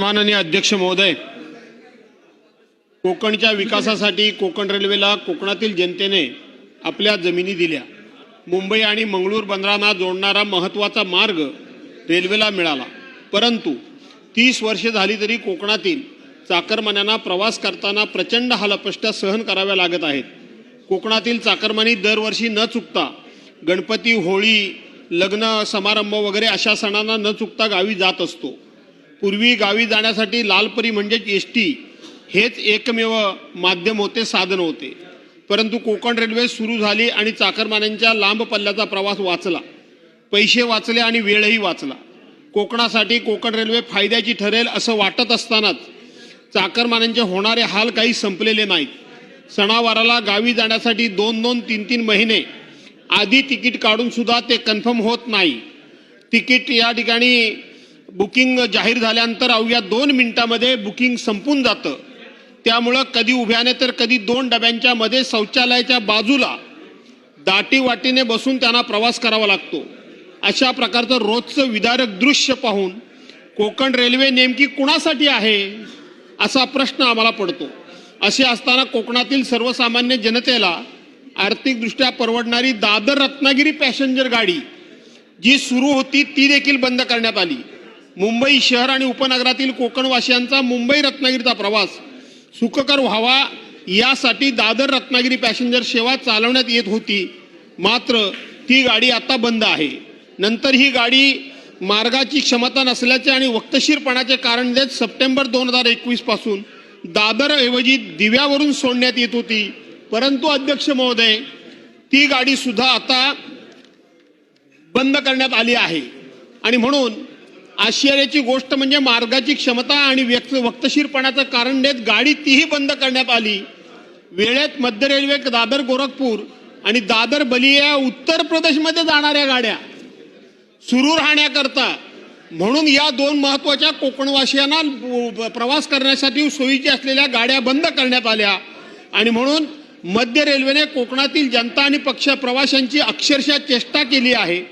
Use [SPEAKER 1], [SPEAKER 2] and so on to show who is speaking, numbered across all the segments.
[SPEAKER 1] माननीय अध्यक्ष महोदय कोकणच्या विकासासाठी कोकण रेल्वेला कोकणातील जनतेने आपल्या जमिनी दिल्या. मुंबई आणि मंगळूर बंदरांना जोडणारा महत्त्वाचा मार्ग रेल्वेला मिळाला. परंतु तीस वर्षे झाली तरी कोकणातील चाकरमान्यांना प्रवास करताना प्रचंड हालपष्ट सहन कराव्या लागत आहेत. कोकणातील चाकरमानी दरवर्षी न चुकता गणपती होळी लग्न समारंभ वगैरे अशा सणांना न चुकता गावी जात असतो. पूर्वी गावी जाण्यासाठी लालपरी म्हणजेच एस टी हेच एकमेव माध्यम होते साधन होते. परंतु कोकण रेल्वे सुरू झाली आणि चाकरमान्यांच्या लांब पल्ल्याचा प्रवास वाचला. पैसे वाचले आणि वेळही वाचला. कोकणासाठी कोकण रेल्वे फायद्याची ठरेल असं वाटत असतानाच चाकरमान्यांचे होणारे हाल काही संपलेले नाहीत. सणावाराला गावी जाण्यासाठी दोन दोन तीन तीन महिने. आधी तिकीट काढून सुद्धा ते कन्फर्म होत नाही. तिकीट या ठिकाणी बुकिंग जाहीर झाल्यानंतर अवघ्या दोन मिनिटामध्ये बुकिंग संपून जातं. त्यामुळं कधी उभ्याने तर कधी दोन डब्यांच्या मध्ये शौचालयाच्या बाजूला दाटीवाटीने बसून त्यांना प्रवास करावा लागतो. अशा प्रकारचं रोजचं विदारक दृश्य पाहून कोकण रेल्वे नेमकी कुणासाठी आहे? असा प्रश्न आम्हाला पडतो. असे असताना कोकणातील सर्वसामान्य जनतेला आर्थिकदृष्ट्या परवडणारी दादर रत्नागिरी पॅसेंजर गाडी जी सुरू होती ती देखील बंद करण्यात आली. मुंबई शहर आणि उपनगरातील कोकणवासियांचा मुंबई रत्नागिरीचा प्रवास सुखकर व्हावा यासाठी दादर रत्नागिरी पॅसेंजर सेवा चालवण्यात येत होती. मात्र ती गाडी आता बंद आहे. नंतर ही गाडी मार्गाची क्षमता नसल्याचे आणि वक्तशीरपणाचे कारण देत सप्टेंबर दोन हजार एकवीसपासून दादरऐवजी दिव्यावरून सोडण्यात येत होती. परंतु अध्यक्ष महोदय ती गाडी सुद्धा आता बंद करण्यात आली आहे. आणि म्हणून आश्चर्याची गोष्ट म्हणजे मार्गाची क्षमता आणि व्यक्त वक्तशीरपणाचं कारण देत गाडी तीही बंद करण्यात आली. वेळेत मध्य रेल्वे दादर गोरखपूर आणि दादर बलिया उत्तर प्रदेशमध्ये जाणाऱ्या गाड्या सुरू राहण्याकरता. म्हणून या दोन महत्त्वाच्या कोकणवासियांना प्रवास करण्यासाठी सोयीच्या असलेल्या गाड्या बंद करण्यात आल्या. आणि म्हणून मध्य रेल्वेने कोकणातील जनता आणि पक्ष प्रवाशांची अक्षरशः चेष्टा केली आहे.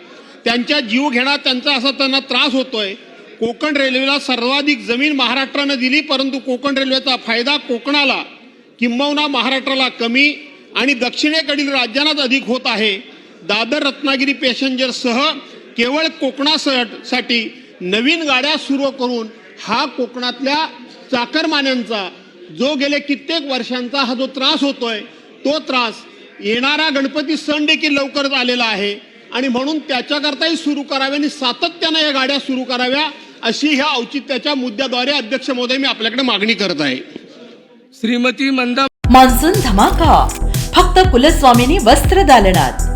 [SPEAKER 1] त्यांच्या जीव घेण्यात त्यांचा असा त्यांना त्रास होतोय. कोकण रेल्वेला सर्वाधिक जमीन महाराष्ट्रानं दिली परंतु कोकण रेल्वेचा फायदा कोकणाला किंबहुना महाराष्ट्राला कमी आणि दक्षिणेकडील राज्यांनाच अधिक होत आहे. दादर रत्नागिरी पॅसेंजरसह केवळ कोकणासाठी नवीन गाड्या सुरू करून हा कोकणातल्या चाकरमान्यांचा जो गेले कित्येक वर्षांचा हा जो त्रास होतोय तो त्रास येणारा गणपती सण देखील लवकरच आलेला आहे. आणि म्हणून त्याच्याकरताही सुरू कराव्या आणि सातत्यानं या गाड्या सुरू कराव्या अशी ह्या औचित्याच्या मुद्द्याद्वारे अध्यक्ष महोदय मी आपल्याकडे मागणी करत आहे.
[SPEAKER 2] श्रीमती मंदा
[SPEAKER 3] मान्सून धमाका. फक्त कुलस्वामिनी वस्त्र दालनात.